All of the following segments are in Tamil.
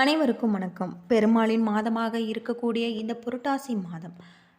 அனைவருக்கும் வணக்கம். பெருமாளின் மாதமாக இருக்கக்கூடிய இந்த புரட்டாசி மாதம்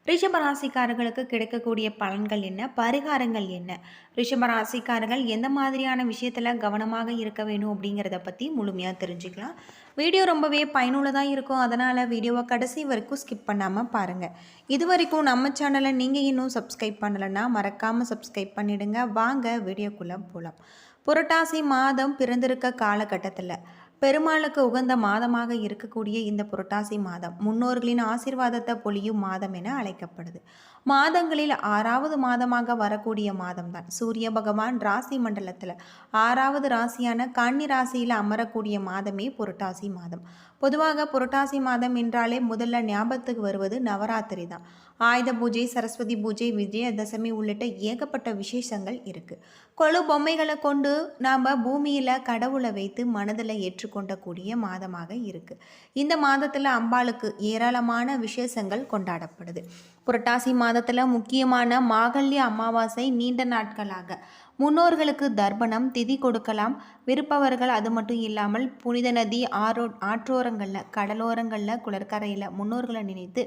ரிஷபராசிக்காரர்களுக்கு கிடைக்கக்கூடிய பலன்கள் என்ன? பரிகாரங்கள் என்ன? ரிஷபராசிக்காரர்கள் எந்த மாதிரியான விஷயத்தில் கவனமாக இருக்க வேணும் அப்படிங்கிறத பற்றி முழுமையாக தெரிஞ்சுக்கலாம். வீடியோ ரொம்பவே பயனுள்ளதாக இருக்கும். அதனால் வீடியோவை கடைசி வரைக்கும் ஸ்கிப் பண்ணாமல் பாருங்கள் இது வரைக்கும் நம்ம சேனலை நீங்கள் இன்னும் சப்ஸ்கிரைப் பண்ணலைன்னா மறக்காமல் சப்ஸ்கிரைப் பண்ணிவிடுங்க வாங்க வீடியோக்குள்ளே போகலாம் புரட்டாசி மாதம் பிறந்திருக்க காலகட்டத்தில் பெருமாளுக்கு உகந்த மாதமாக இருக்கக்கூடிய இந்த புரட்டாசி மாதம் முன்னோர்களின் ஆசிர்வாதத்தை பொழியும் மாதம் என அழைக்கப்படுது. மாதங்களில் ஆறாவது மாதமாக வரக்கூடிய மாதம்தான். சூரிய பகவான் ராசி மண்டலத்தில் ஆறாவது ராசியான கன்னி ராசியில் அமரக்கூடிய மாதமே புரட்டாசி மாதம். பொதுவாக புரட்டாசி மாதம் என்றாலே முதல்ல ஞாபகத்துக்கு வருவது நவராத்திரி தான். ஆயுத பூஜை சரஸ்வதி பூஜை விஜயதசமி உள்ளிட்ட ஏகப்பட்ட விசேஷங்கள் இருக்குது கொழு பொம்மைகளை கொண்டு நாம் பூமியில் கடவுளை வைத்து மனதில் ஏற்றுக்கொண்ட கூடிய மாதமாக இருக்குது இந்த மாதத்தில் அம்பாளுக்கு ஏராளமான விசேஷங்கள் கொண்டாடப்படுது. புரட்டாசி மாதத்தில் முக்கியமான மாகல்ய அமாவாசை நீண்ட நாட்களாக. முன்னோர்களுக்கு தர்ப்பணம் திதி கொடுக்கலாம். விருப்பவர்கள் அது மட்டும் இல்லாமல் புனித நதி ஆரோ ஆற்றோரங்களில் கடலோரங்களில் குளர்கரையில் முன்னோர்களை நினைத்து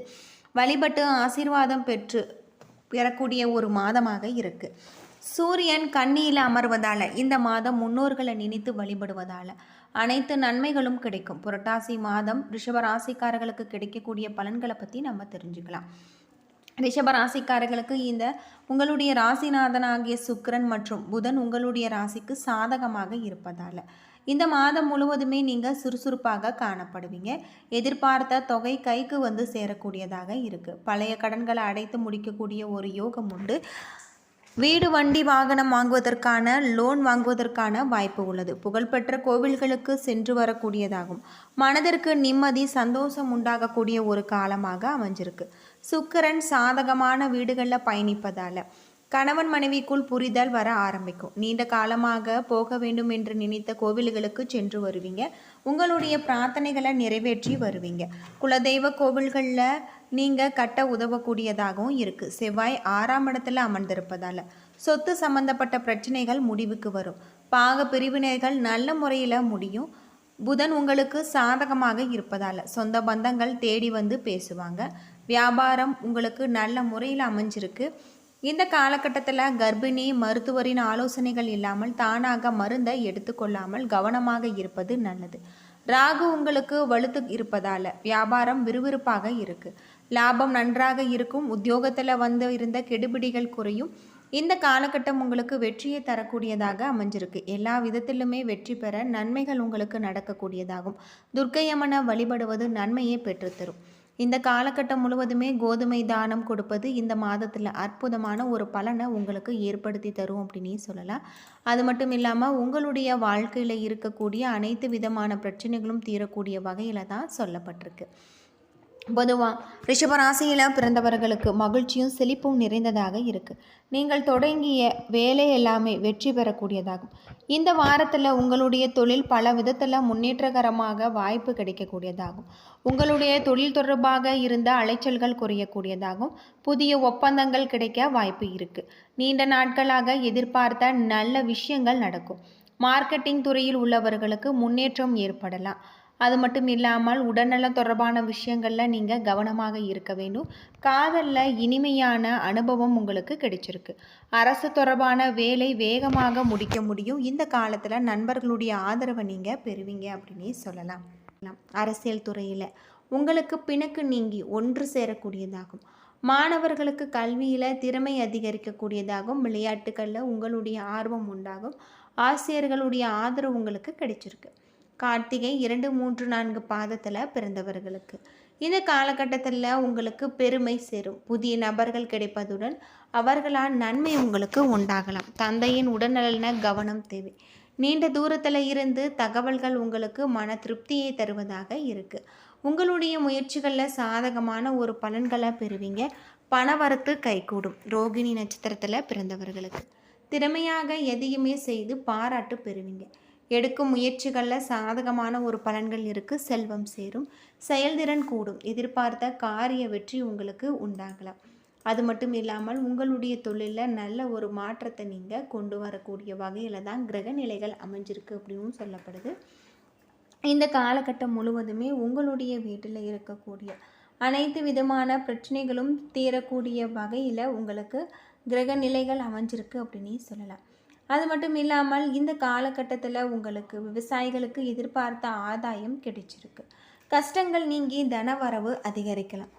வழிபட்டு ஆசீர்வாதம் பெற்று பெறக்கூடிய ஒரு மாதமாக இருக்குது சூரியன் கண்ணியில் அமர்வதால் இந்த மாதம் முன்னோர்களை நினைத்து வழிபடுவதால் அனைத்து நன்மைகளும் கிடைக்கும். புரட்டாசி மாதம் ரிஷபராசிக்காரர்களுக்கு கிடைக்கக்கூடிய பலன்களை பற்றி நம்ம தெரிஞ்சுக்கலாம். ரிஷப ராசிக்காரர்களுக்கு இந்த உங்களுடைய ராசிநாதனாகிய சுக்கரன் மற்றும் புதன் உங்களுடைய ராசிக்கு சாதகமாக இருப்பதால் இந்த மாதம் முழுவதுமே நீங்கள் சுறுசுறுப்பாக காணப்படுவீங்க. எதிர்பார்த்த தொகை கைக்கு வந்து சேரக்கூடியதாக இருக்குது பழைய கடன்களை அடைத்து முடிக்கக்கூடிய ஒரு யோகம் உண்டு. வீடு வண்டி வாகனம் வாங்குவதற்கான லோன் வாங்குவதற்கான வாய்ப்பு உள்ளது. புகழ்பெற்ற கோவில்களுக்கு சென்று வரக்கூடியதாகும். மனதிற்கு நிம்மதி சந்தோஷம் உண்டாகக்கூடிய ஒரு காலமாக அமைஞ்சிருக்கு. சுக்கிரன் சாதகமான வீடுகளில் பயணிப்பதால் கணவன் மனைவிக்குள் புரிதல் வர ஆரம்பிக்கும். நீண்ட காலமாக போக வேண்டும் என்று நினைத்த கோவில்களுக்கு சென்று வருவீங்க. உங்களுடைய பிரார்த்தனைகளை நிறைவேற்றி வருவீங்க. குலதெய்வ கோவில்களில் நீங்கள் கட்ட உதவக்கூடியதாகவும் இருக்குது செவ்வாய் ஆறாம் இடத்துல அமர்ந்திருப்பதால் சொத்து சம்பந்தப்பட்ட பிரச்சனைகள் முடிவுக்கு வரும். பாக பிரிவினைகள் நல்ல முறையில் முடியும். புதன் உங்களுக்கு சாதகமாக இருப்பதால் சொந்த பந்தங்கள் தேடி வந்து பேசுவாங்க. வியாபாரம் உங்களுக்கு நல்ல முறையில் அமைஞ்சிருக்கு. இந்த காலகட்டத்தில் கர்ப்பிணி மருத்துவரின் ஆலோசனைகள் இல்லாமல் தானாக மருந்தை எடுத்துக்கொள்ளாமல் கவனமாக இருப்பது நல்லது. ராகு உங்களுக்கு வலுத்து இருப்பதால் வியாபாரம் விறுவிறுப்பாக இருக்குது லாபம் நன்றாக இருக்கும் உத்தியோகத்தில் வந்து இருந்த கெடுபிடிகள் குறையும். இந்த காலகட்டம் உங்களுக்கு வெற்றியை தரக்கூடியதாக அமைஞ்சிருக்கு. எல்லா விதத்திலுமே வெற்றி பெற நன்மைகள் உங்களுக்கு நடக்கக்கூடியதாகும். துர்க்கையம்மனை வழிபடுவது நன்மையை பெற்றுத்தரும். இந்த காலகட்டம் முழுவதுமே கோதுமை தானம் கொடுப்பது இந்த மாதத்தில் அற்புதமான ஒரு பலனை உங்களுக்கு ஏற்படுத்தி தரும் அப்படின்னே சொல்லலாம். அது மட்டும் இல்லாமல் உங்களுடைய வாழ்க்கையில் இருக்கக்கூடிய அனைத்து விதமான பிரச்சனைகளும் தீரக்கூடிய வகையில் தான் சொல்லப்பட்டிருக்கு. பொதுவாக ரிஷபராசியில் பிறந்தவர்களுக்கு மகிழ்ச்சியும் செழிப்பும் நிறைந்ததாக இருக்குது நீங்கள் தொடங்கிய வேலை எல்லாமே வெற்றி பெறக்கூடியதாகும். இந்த வாரத்தில் உங்களுடைய தொழில் பல விதத்தில் முன்னேற்றகரமாக வாய்ப்பு கிடைக்கக்கூடியதாகும். உங்களுடைய தொழில் தொடர்பாக இருந்த அலைச்சல்கள் குறையக்கூடியதாகும். புதிய ஒப்பந்தங்கள் கிடைக்க வாய்ப்பு இருக்குது நீண்ட நாட்களாக எதிர்பார்த்த நல்ல விஷயங்கள் நடக்கும். மார்க்கெட்டிங் துறையில் உள்ளவர்களுக்கு முன்னேற்றம் ஏற்படலாம். அது மட்டும் இல்லாமல் உடல்நலம் தொடர்பான விஷயங்களில் நீங்கள் கவனமாக இருக்க வேண்டும். காதலில் இனிமையான அனுபவம் உங்களுக்கு கிடைச்சிருக்கு. அரசு தொடர்பான வேலை வேகமாக முடிக்க முடியும். இந்த காலத்தில் நண்பர்களுடைய ஆதரவை நீங்கள் பெறுவீங்க அப்படின்னே சொல்லலாம். அரசியல் துறையில் உங்களுக்கு பிணக்கு நீங்கி ஒன்று சேரக்கூடியதாகும். மாணவர்களுக்கு கல்வியில் திறமை அதிகரிக்கக்கூடியதாகும். விளையாட்டுகளில் உங்களுடைய ஆர்வம் உண்டாகும். ஆசிரியர்களுடைய ஆதரவு உங்களுக்கு கிடைச்சிருக்கு. கார்த்திகை இரண்டு மூன்று நான்கு பாதத்தில் பிறந்தவர்களுக்கு. இந்த காலகட்டத்தில் உங்களுக்கு பெருமை சேரும். புதிய நபர்கள் கிடைப்பதுடன் அவர்களால் நன்மை உங்களுக்கு உண்டாகலாம். தந்தையின் உடல்நலன கவனம் தேவை. நீண்ட தூரத்தில் இருந்து தகவல்கள் உங்களுக்கு மன திருப்தியை தருவதாக இருக்குது உங்களுடைய முயற்சிகளில் சாதகமான ஒரு பலன்களை பெறுவீங்க. பணவரத்து கைகூடும். ரோகிணி நட்சத்திரத்தில் பிறந்தவர்களுக்கு. திறமையாக எதையுமே செய்து பாராட்டு பெறுவீங்க. எடுக்கும் முயற்சிகளில் சாதகமான ஒரு பலன்கள் இருக்குது செல்வம் சேரும். செயல்திறன் கூடும். எதிர்பார்த்த காரிய வெற்றி உங்களுக்கு உண்டாகலாம். அது மட்டும் இல்லாமல் உங்களுடைய தொழிலில் நல்ல ஒரு மாற்றத்தை நீங்கள் கொண்டு வரக்கூடிய வகையில் தான் கிரக நிலைகள் அமைஞ்சிருக்கு அப்படின்னு சொல்லப்படுது. இந்த காலகட்டம் முழுவதுமே உங்களுடைய வீட்டில் இருக்கக்கூடிய அனைத்து விதமான பிரச்சனைகளும் தீரக்கூடிய வகையில் உங்களுக்கு கிரக நிலைகள் அமைஞ்சிருக்கு அப்படின்னு சொல்லலாம். அது மட்டும் இல்லாமல் இந்த காலகட்டத்தில் உங்களுக்கு விவசாயிகளுக்கு எதிர்பார்த்த ஆதாயம் கிடைச்சிருக்கு. கஷ்டங்கள் நீங்கி தனவரவு அதிகரிக்கலாம்.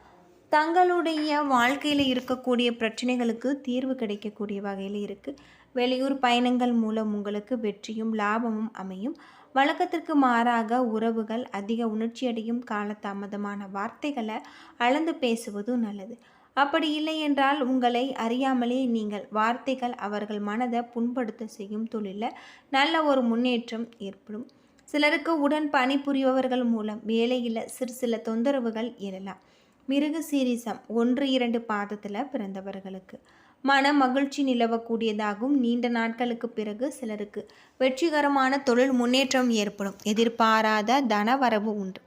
தங்களுடைய வாழ்க்கையில் இருக்கக்கூடிய பிரச்சனைகளுக்கு தீர்வு கிடைக்கக்கூடிய வகையில் இருக்குது வெளியூர் பயணங்கள் மூலம் உங்களுக்கு வெற்றியும் லாபமும் அமையும். வழக்கத்திற்கு மாறாக உறவுகள் அதிக உணர்ச்சியடையும் காலதாமதமான வார்த்தைகளை அளந்து பேசுவதும் நல்லது. அப்படி இல்லை என்றால் உங்களை அறியாமலே நீங்கள் வார்த்தைகள் அவர்கள் மனதை புண்படுத்த செய்யும் தொழிலில் நல்ல ஒரு முன்னேற்றம் ஏற்படும். சிலருக்கு உடன் பணிபுரிபவர்கள் மூலம் வேலையில் சிறு சில தொந்தரவுகள் எழலாம் மிருக சீரிசம் ஒன்று இரண்டு பாதத்தில் பிறந்தவர்களுக்கு. மன மகிழ்ச்சி நிலவக்கூடியதாகவும் நீண்ட நாட்களுக்கு பிறகு சிலருக்கு வெற்றிகரமான தொழில் முன்னேற்றம் ஏற்படும். எதிர்பாராத தனவரவு உண்டு.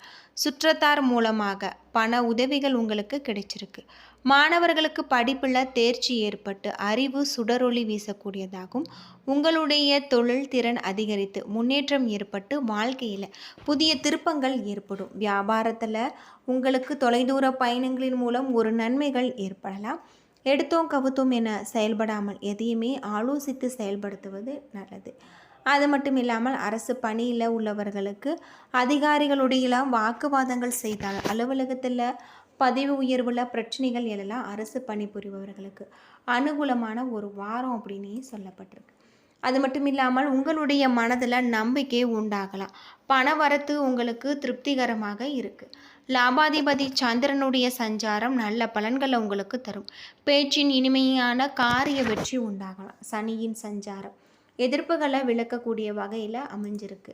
சுற்றத்தார் மூலமாக பண உதவிகள் உங்களுக்கு கிடைச்சிருக்கு. மாணவர்களுக்கு படிப்பில் தேர்ச்சி ஏற்பட்டு அறிவு சுடரொளி வீசக்கூடியதாகும். உங்களுடைய தொழில் திறன் அதிகரித்து முன்னேற்றம் ஏற்பட்டு வாழ்க்கையில் புதிய திருப்பங்கள் ஏற்படும். வியாபாரத்தில் உங்களுக்கு தொலைதூர பயணங்களின் மூலம் ஒரு நன்மைகள் ஏற்படலாம். எடுத்தோம் கவுத்தோம் என செயல்படாமல் எதையுமே ஆலோசித்து செயல்படுத்துவது நல்லது. அது மட்டும் இல்லாமல் அரசு பணியில் உள்ளவர்களுக்கு அதிகாரிகளுடைய வாக்குவாதங்கள் செய்தால் அலுவலகத்தில் பதவி உயர்வுள்ள பிரச்சனைகள் எல்லாம் அரசு பணிபுரிபவர்களுக்கு அனுகூலமான ஒரு வாரம் அப்படின்னே சொல்லப்பட்டிருக்கு. அது மட்டும் இல்லாமல் உங்களுடைய மனதில் நம்பிக்கை உண்டாகலாம். பண வரத்து உங்களுக்கு திருப்திகரமாக இருக்குது லாபாதிபதி சந்திரனுடைய சஞ்சாரம் நல்ல பலன்களை உங்களுக்கு தரும். பேச்சின் இனிமையான காரிய வெற்றி உண்டாகலாம். சனியின் சஞ்சாரம் எதிர்ப்புகளை விளக்கக்கூடிய வகையில் அமைஞ்சிருக்கு.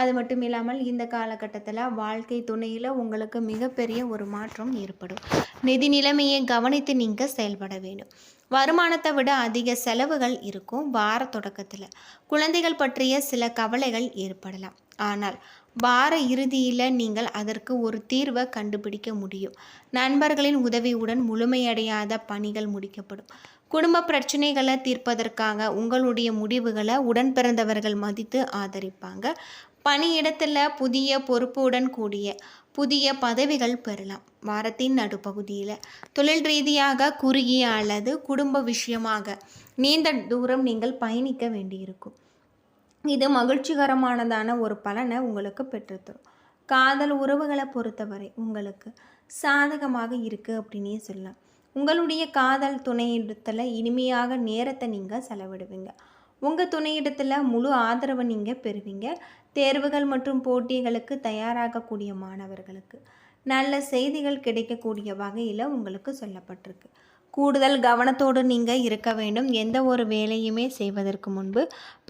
அது மட்டும் இல்லாமல் இந்த காலகட்டத்தில் வாழ்க்கை துணையில் உங்களுக்கு மிகப்பெரிய ஒரு மாற்றம் ஏற்படும். நிதி நிலைமையை கவனித்து நீங்கள் செயல்பட வேண்டும். வருமானத்தை விட அதிக செலவுகள் இருக்கும் வார தொடக்கத்தில். குழந்தைகள் பற்றிய சில கவலைகள் ஏற்படலாம். ஆனால் வார இறுதியில் நீங்கள் அதற்கு ஒரு தீர்வை கண்டுபிடிக்க முடியும். நண்பர்களின் உதவியுடன் முழுமையடையாத பணிகள் முடிக்கப்படும். குடும்ப பிரச்சனைகளை தீர்ப்பதற்காக உங்களுடைய முடிவுகளை உடன் பிறந்தவர்கள் மதித்து ஆதரிப்பாங்க. பணியிடத்தில் புதிய பொறுப்புடன் கூடிய புதிய பதவிகள் பெறலாம். வாரத்தின் நடுப்பகுதியில் தொழில் ரீதியாக குறுகிய அல்லது குடும்ப விஷயமாக நீண்ட தூரம் நீங்கள் பயணிக்க வேண்டியிருக்கும். இது மகிழ்ச்சிகரமானதான ஒரு பலனை உங்களுக்கு பெற்றுத்தரும். காதல் உறவுகளை பொறுத்தவரை உங்களுக்கு சாதகமாக இருக்குது அப்படின்னே சொல்லலாம். உங்களுடைய காதல் துணையிடத்தில் இனிமையாக நேரத்தை நீங்கள் செலவிடுவீங்க. உங்கள் துணையிடத்தில் முழு ஆதரவை நீங்கள் பெறுவீங்க. தேர்வுகள் மற்றும் போட்டிகளுக்கு தயாராகக்கூடிய மாணவர்களுக்கு நல்ல செய்திகள் கிடைக்கக்கூடிய வகையில் உங்களுக்கு சொல்லப்பட்டிருக்கு. கூடுதல் கவனத்தோடு நீங்கள் இருக்க வேண்டும். எந்த ஒரு வேலையுமே செய்வதற்கு முன்பு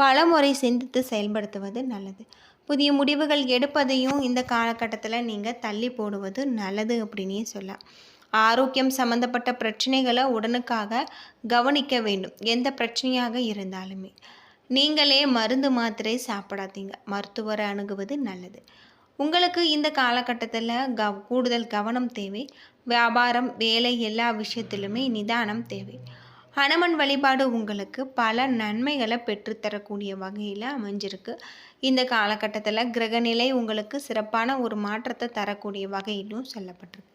பல முறை சிந்தித்து செயல்படுத்துவது நல்லது. புதிய முடிவுகள் எடுப்பதையும் இந்த காலகட்டத்தில் நீங்கள் தள்ளி போடுவது நல்லது அப்படின்னே சொல்லலாம். ஆரோக்கியம் சம்மந்தப்பட்ட பிரச்சனைகளை உடனுக்காக கவனிக்க வேண்டும். எந்த பிரச்சனையாக இருந்தாலுமே. நீங்களே மருந்து மாத்திரை சாப்பிடாதீங்க. மருத்துவரை அணுகுவது நல்லது. உங்களுக்கு இந்த காலகட்டத்தில் க கூடுதல் கவனம் தேவை. வியாபாரம் வேலை எல்லா விஷயத்திலுமே நிதானம் தேவை. ஹனுமன் வழிபாடு உங்களுக்கு பல நன்மைகளை பெற்றுத்தரக்கூடிய வகையில் அமைஞ்சிருக்கு. இந்த காலகட்டத்தில் கிரகநிலை உங்களுக்கு சிறப்பான ஒரு மாற்றத்தை தரக்கூடிய வகையிலும் சொல்லப்பட்டிருக்கு.